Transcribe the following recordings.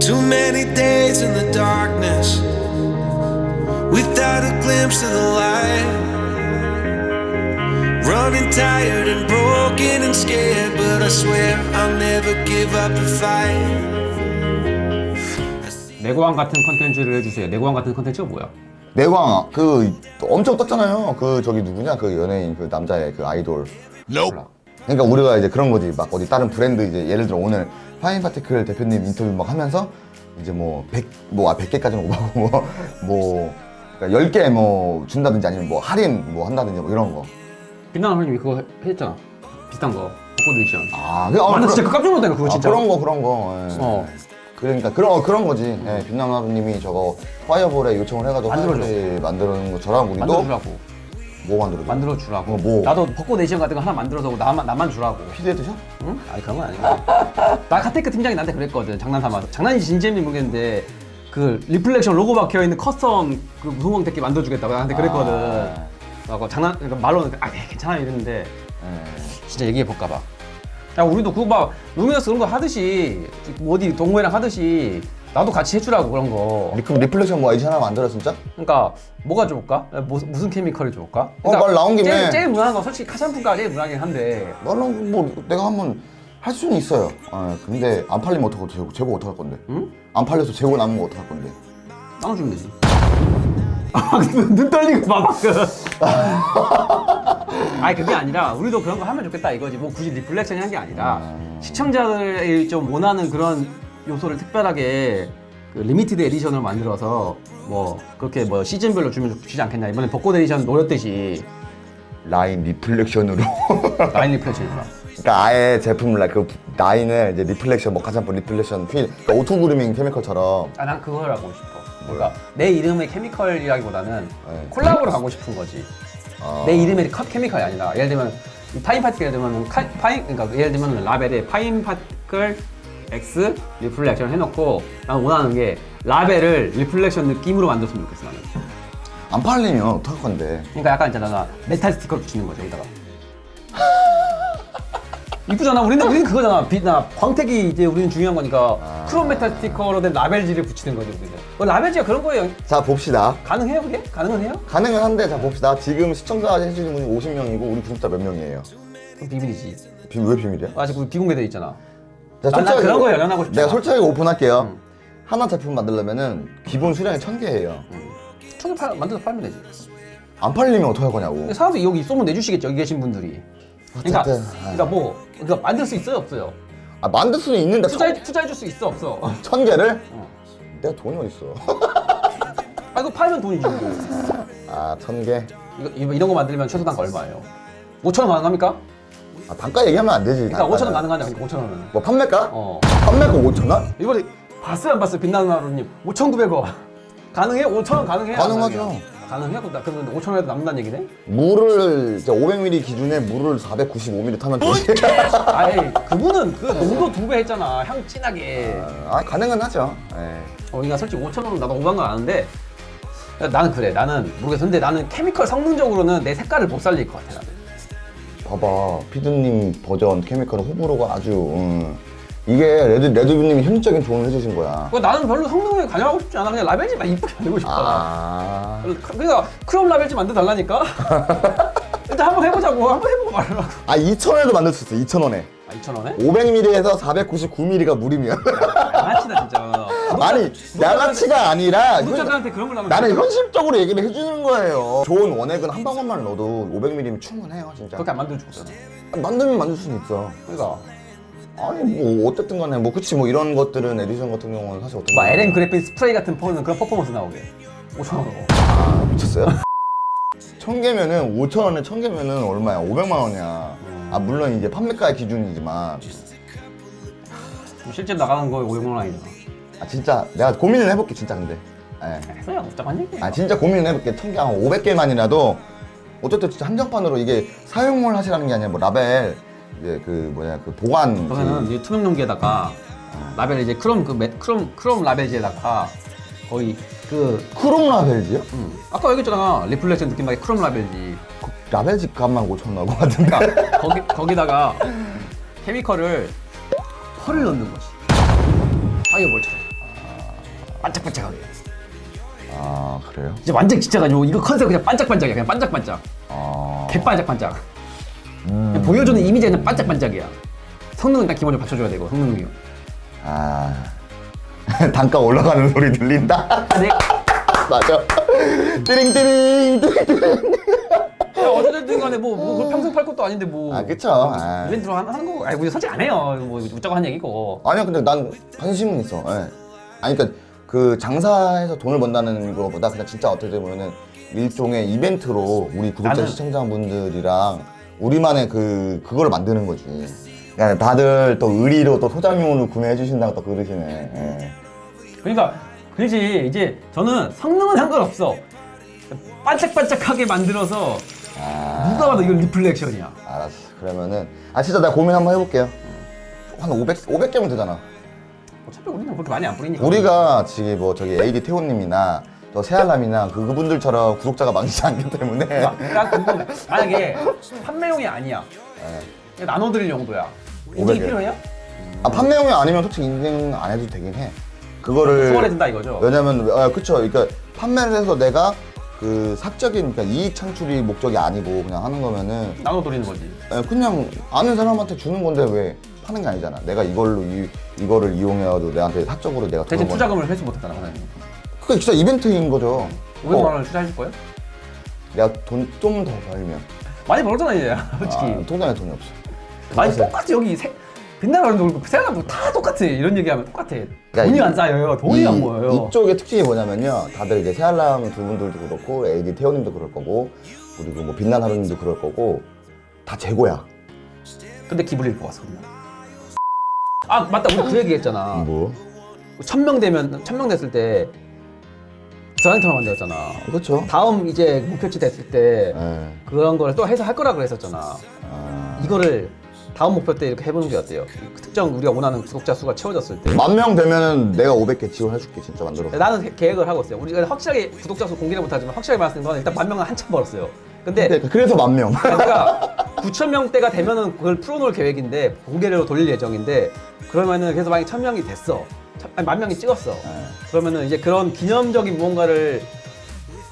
Too many days in the darkness without a glimpse of the light. Running tired and broken and scared, but I swear I'll never give up the fight. 내고왕 같은 컨텐츠를 해주세요. 내고왕 같은 컨텐츠가 뭐야? 내광 그 엄청 떴잖아요. 그 저기 누구냐 그 연예인 그 남자의 그 아이돌. 몰라. 그러니까 우리가 이제 그런 거지 막 어디 다른 브랜드 이제 예를 들어 오늘 파인 파티클 대표님 인터뷰 막 하면서 이제 뭐 100, 뭐 아, 100개까지는 오바고 뭐, 뭐 그러니까 10개 뭐 준다든지 아니면 뭐 할인 뭐 한다든지 뭐 이런 거. 빛나는 선생님이 그거 해- 했잖아. 비슷한 거. 벚꽃 에디션. 아, 그, 어, 완전 그런- 진짜 깜짝 놀랐다 그거 아, 진짜. 그런 거 그런 거. 예. 어. 그러니까 그런 어, 그런 거지. 예, 빛나나루님이 저거 파이어볼에 요청을 해가지고 만들어줘. 파이어볼에 만드는 것처럼 우리도 만들어주라고. 뭐 만들어줘? 만들어 주라고. 어, 뭐? 나도 벚꽃 에디션 같은 거 하나 만들어서 나만 나만 주라고. 피드 에디션? 응? 아니 그런 건 아니고. 나 카테크 팀장이 나한테 그랬거든. 장난 삼아서. 장난인지 진지인지 모르겠는데 그 리플렉션 로고 박혀 있는 커스텀 그 무성왕 대기 만들어 주겠다고 나한테 그랬거든. 아. 라고 장난 그러니까 말로는 아 예, 괜찮아 이랬는데 예. 진짜 얘기해 볼까 봐. 야 우리도 그거 막 루미너스 그런 거 하듯이 뭐 어디 동호회랑 하듯이 나도 같이 해주라고 그런 거. 리- 그럼 리플렉션 뭐 에디션 하나 만들어 진짜? 그러니까 뭐가 좋을까? 뭐, 무슨 케미컬이 좋을까? 어, 말 나온 김에. 제일, 제일 무난한 건 솔직히 카샴푸가 제일 무난하긴 한데 나는 뭐 내가 한번 할 수는 있어요. 아, 근데 안 팔리면 어떡할 재고 재고 어떡할 건데? 응? 안 팔려서 재고 남으면 어떡할 건데? 나눠주면 되지. 아, 눈, 눈 떨리고 막. 그. 아니 그게 아니라 우리도 그런 거 하면 좋겠다 이거지. 뭐 굳이 리플렉션이 한 게 아니라 시청자들이 좀 원하는 그런 요소를 특별하게 그 리미티드 에디션을 만들어서 뭐 그렇게 뭐 시즌별로 주면 좋지 않겠냐. 이번에 벚꽃 에디션 노렸듯이 라인 리플렉션으로. 라인 리플렉션이라. 그러니까 아예 제품 라- 그 라인을 이제 리플렉션 뭐 가장 리플렉션 휠 그러니까 오토 그루밍 케미컬처럼 아, 난 그걸 하고 싶어. 그러니까 내 이름의 케미컬이라기보다는 네. 콜라보를 하고 싶은 거지. 아. 내 이름의 컷 케미컬이 아니라 예를 들면 이 파인 파티클 예를 들면 카, 파인 그러니까 예를 들면 라벨에 파인 파티클 X 리플렉션 해놓고 난 원하는 게 라벨을 리플렉션 느낌으로 만들었으면 좋겠어 나는. 안 팔리면 어떡할 건데? 그러니까 약간 있잖아 나 메탈 스티커를 붙이는 거죠 여기다가. 이쁘잖아. 우리는 우리는 그거잖아. 빛나 광택이 이제 우리는 중요한 거니까 크롬 메탈 스티커로 된 라벨지를 붙이는 거지 우리는. 그 라벨지가 그런 거예요. 자 봅시다. 가능해요 그게? 가능은 해요? 가능은 한데 자 봅시다. 지금 시청자 해주시는 분이 50명이고 우리 구독자 몇 명이에요? 그럼 비밀이지. 비, 왜 비밀이야? 아직 우리 비공개돼 있잖아. 난 솔직하게 그런 거에 연연하고 싶지 내가 않아. 솔직하게 오픈할게요. 하나 제품 만들려면은 기본 수량이 1000개예요. 천개 팔 만들어서 팔면 되지. 안 팔리면 어떡할 거냐고. 근데 사람들이 여기 소문 내주시겠죠 여기 계신 분들이. 그러니까 어쨌든, 그러니까 뭐 그러니까 만들 수 있어요 없어요. 아 만들 수는 있는데 투자해 투자해줄 수 있어 없어. 천 개를? 어. 내가 돈이 어딨어? 아 이거 팔면 돈이지. 뭐. 아, 천 개? 이거 이거 이런 거 만들면 최소 단가 얼마예요? 5천 원 가능합니까? 아, 단가 얘기하면 안 되지. 그러니까 5천 원. 가능하냐? 5천 원은. 뭐 판매가? 어. 판매가 5천 원? 이번에 봤어요 안 봤어요 빛나는 하루님 5,900원 가능해? 5천 원 가능해요? 안 가능하죠. 가능해요? 그럼 나 그러면 5천 원에도 남는다는 얘기네? 물을 이제 500ml 기준에 물을 495ml 타면 되지. 아이 그분은 그 농도 두 배 했잖아 향 진하게 아, 가능은 하죠. 예. 어, 그러니까 솔직히 5천 원은 나도 오간 건 아는데 나는 그래 나는 모르겠어 근데 나는 케미컬 성능적으로는 내 색깔을 못 살릴 것 같아 나는 봐봐, 피드님 버전 케미컬 호불호가 아주. 음. 이게 레드 레드뷰님이 현실적인 조언을 해주신 거야. 그러니까 나는 별로 성능에 관여하고 싶지 않아 그냥 라벨지만 이쁘게 만들고 싶어 아. 그러니까 크롬 라벨지 만들어 달라니까 일단 한번 해보자고 한번 해보고 말하라고 아 2,000원에도 만들 수 있어. 2,000원에. 아 2천 원에? 500ml에서 499ml가 물이면. 양아치다 진짜 아니, 양아치가 아니라. 구독자들한테 그런 걸 하면 나는 현실적으로 얘기를 해주는 거예요. 좋은 원액은 한 방울만 넣어도 500ml면 충분해요, 진짜. 그렇게 안 만들어줄 거잖아 만들면 만들 수는 있어. 그러니까 아니 뭐 어쨌든 간에 뭐 그치 뭐 이런 것들은 에디션 같은 경우는 사실 어떤 막 LM 그래픽 스프레이 같은 폰은 그런 퍼포먼스 나오게 5천 원으로 아 미쳤어요? 천 개면은 5천 원에 천 개면은 얼마야? 500만 원이야. 아 물론 이제 판매가 기준이지만 실제 나가는 거 500만 원 아니잖아 아 진짜 내가 고민을 해볼게 진짜 근데. 예. 해서야 복잡한 얘기야 아 진짜 고민을 해볼게 천 개 한 500개만이라도 어쨌든 진짜 한정판으로 이게 사용을 하시라는 게 아니라 뭐 라벨 이제 그 뭐냐 그 보관 그러면은 그- 이 투명 용기에다가 라벨 이제 크롬 그 매, 크롬 크롬 라벨지에다가 거의 그 크롬 라벨지요? 음, 아까 얘기했잖아 리플렉션 느낌 나게 크롬 라벨지 라벨 집값만 5천 나올 것 같은데. 그러니까 거기 거기다가 케미컬을 펄을 넣는 거지. 파이어볼처럼. 반짝반짝하게. 아 그래요? 이제 완전 진짜 가지고 이거 컨셉 그냥 반짝반짝이야. 그냥 반짝반짝. 아 개반짝반짝. 그냥 보여주는 이미지가 그냥 반짝반짝이야. 성능은 딱 기본적으로 받쳐줘야 되고 성능이요. 아 단가 올라가는 소리 들린다. 아, 내가 맞아. 띠링띠링 띠링띠링. 야, 어쨌든 간에 뭐, 뭐 그걸 평생 팔 것도 아닌데 뭐. 아 그쵸. 아. 이벤트로 하는, 하는 거, 아니, 우리 솔직히 안 해요. 뭐, 웃자고 한 얘기고. 아니야 근데 난 관심은 있어. 예. 아니 그러니까 그 장사해서 돈을 번다는 거보다 그냥 진짜 어떻게 보면은 일종의 이벤트로 우리 구독자 나는- 시청자분들이랑 우리만의 그 그거를 만드는 거지. 그러니까 다들 또 의리로 또 소장용으로 구매해 주신다고 또 그러시네. 예. 그러니까, 그렇지. 이제 저는 성능은 상관없어. 반짝반짝하게 만들어서 아 누가 봐도 이건 리플렉션이야. 알았어. 그러면은 아 진짜 나 고민 한번 해볼게요. 한 500, 500개면 되잖아. 어차피 우리는 그렇게 많이 안 뿌리니까. 우리가 지금 뭐 저기 AD 태호님이나 저 세알람이나 그 그분들처럼 구독자가 많지 않기 때문에 난 궁금해. 만약에 판매용이 아니야. 그냥 나눠드릴 용도야. 인증이 500 개. 필요해요? 아 판매용이 아니면 솔직히 인증 안 해도 되긴 해. 그거를 수월해진다 이거죠. 왜냐면 아 그쵸. 그러니까 판매를 해서 내가 그 사적인 그러니까 이익 창출이 목적이 아니고 그냥 하는 거면은 나눠드리는 거지. 에, 그냥 아는 사람한테 주는 건데 왜 파는 게 아니잖아. 내가 이걸로 이 이거를 이용해가지고 내한테 사적으로 내가 대신 투자금을 회수 못했잖아, 사장님. 그게 진짜 이벤트인 거죠. 500만 어, 원을 투자해줄 거예요? 내가 돈 좀 더 벌면 많이 벌었잖아, 이제. 솔직히. 아, 통장에 돈이 없어. 그래서- 똑같아 여기 세, 빛나는 놀고 세나뭐 다 똑같아 이런 얘기하면 똑같아 그러니까 돈이 이- 안 쌓여요 돈이 이- 안 모여요 이쪽의 특징이 뭐냐면요. 다들 이제 새알람 두 분들도 그렇고 AD 태호님도 그럴 거고 그리고 뭐 빛난 하루님도 그럴 거고 다 재고야. 근데 기분을 뽑았어 그냥 아 맞다 우리 그 얘기했잖아 뭐? 천명 되면 천명 됐을 때 저한테만 만들었잖아 그렇죠. 다음 이제 목표치 됐을 때 예. 그런 걸 또 해서 할 거라 그랬었잖아 아, 이거를 다음 목표 때 이렇게 해보는 게 어때요? 그 특정 우리가 원하는 구독자 수가 채워졌을 때 만 명 되면은 내가 500개 지원해줄게 진짜 만들어. 나는 계- 계획을 하고 있어요 우리가 확실하게 구독자 수 공개를 못하지만 확실하게 말씀드린 건 일단 만 명은 한참 벌었어요 근데 근데 그래서 만 명. 그러니까 9천 명대가 되면은 그걸 풀어놓을 계획인데 공개로 돌릴 예정인데 그러면은 그래서 만약 천 명이 됐어 천- 아니 만 명이 찍었어 네. 그러면은 이제 그런 기념적인 무언가를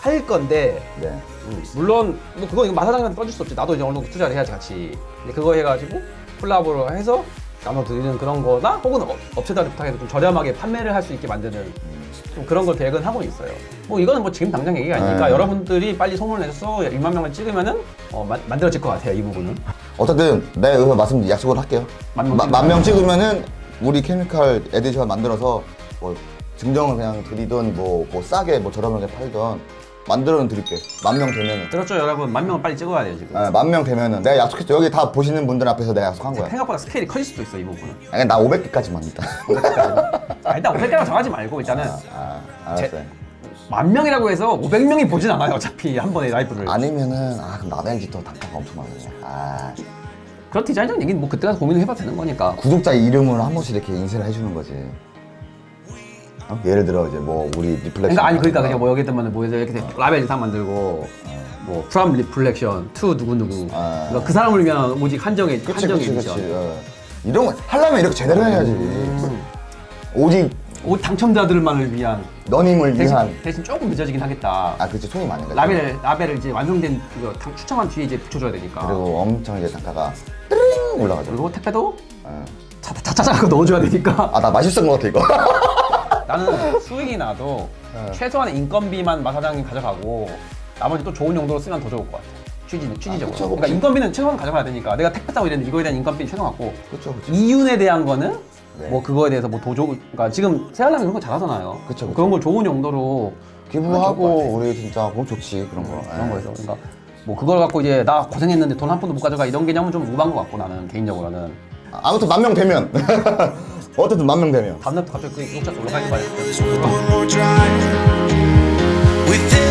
할 건데 네. 음, 물론 뭐 그거 이거 마사장한테 떠줄 수 없지 나도 이제 어느 정도 투자를 해야지 같이 근데 그거 해가지고 콜라보를 해서 나눠 드리는 그런 거나 혹은 업- 업체들한테 부탁해서 좀 저렴하게 판매를 할 수 있게 만드는 좀 그런 걸 계획은 하고 있어요. 뭐 이거는 뭐 지금 당장 얘기가 아니니까 네. 여러분들이 빨리 소문을 내서 2만 명을 찍으면은 어, 마- 만들어질 것 같아요 이 부분은. 어쨌든 내가 여기서 말씀 약속을 할게요. 만명 만명 찍으면은 우리 케미칼 에디션 만들어서 뭐 증정을 그냥 드리던 뭐, 뭐 싸게 뭐 저렴하게 팔던 만들어는 드릴게. 만 명 되면은. 들었죠 여러분 만 명을 빨리 찍어야 돼요 지금. 만 명 되면은 내가 약속했죠. 여기 다 보시는 분들 앞에서 내가 약속한 거야. 생각보다 스케일이 커질 수도 있어 이 부분은. 아니, 나 500개까지만 일단. 아, 일단 500개로 정하지 말고 일단은 아, 알았어요. 제- 만 명이라고 해서 500명이 보진 않아요 어차피 한 번에 라이브를. 아니면은 아 그럼 나머지 또 단가가 엄청 많네. 아 그런 디자인적 얘기는 뭐 그때 가서 고민을 해봐도 되는 거니까. 구독자 이름을 한 번씩 이렇게 인쇄를 해주는 거지. 어? 예를 들어 이제 뭐 우리 리플렉션. 그러니까 아니 그러니까 그냥 뭐 여기 때문에 뭐 이렇게 라벨 이상 만들고 뭐 프람 리플렉션 투 누구 누구. 아. 그러니까 그 사람을 위한 오직 한정의 그치 한정 그치. 그치. 어. 이런 거 하려면 이렇게 제대로 해야지. 음. 오직 옷 당첨자들만을 위한 너님을 대신, 위한. 대신 조금 늦어지긴 하겠다. 아 그치 손이 많이 가. 라벨 라벨을 이제 완성된 그거 당- 추첨한 뒤에 이제 붙여줘야 되니까. 그리고, 그리고 엄청 이제 단가가 뜨링 올라가죠. 택배도 어. 차차차차 넣어줘야 되니까. 아나 맛있을 것 같아 이거. 나는 수익이 나도 네. 최소한의 인건비만 마 사장님 가져가고 나머지 또 좋은 용도로 쓰면 더 좋을 것 같아. 취지, 취지적으로. 그쵸, 그러니까 그쵸. 인건비는 최소한 가져가야 되니까 내가 택배 타고 이랬는데 이거에 대한 인건비 최소 갖고 그쵸 그쵸. 이윤에 대한 거는 네. 뭐 그거에 대해서 뭐 도조 그러니까 지금 세알람이 그런 거 잘하잖아요. 그쵸, 그쵸. 그런 걸 좋은 용도로 기부하고 우리 진짜 그럼 좋지 그런 거. 그런 예. 거에서 그러니까 뭐 그걸 갖고 이제 나 고생했는데 돈 한 푼도 못 가져가 이런 개념은 좀 우한 것 같고 나는 개인적으로는 아무튼 만 명 되면 어쨌든 만 명 되면. 다음날부터 갑자기 그 구독자 수거 아니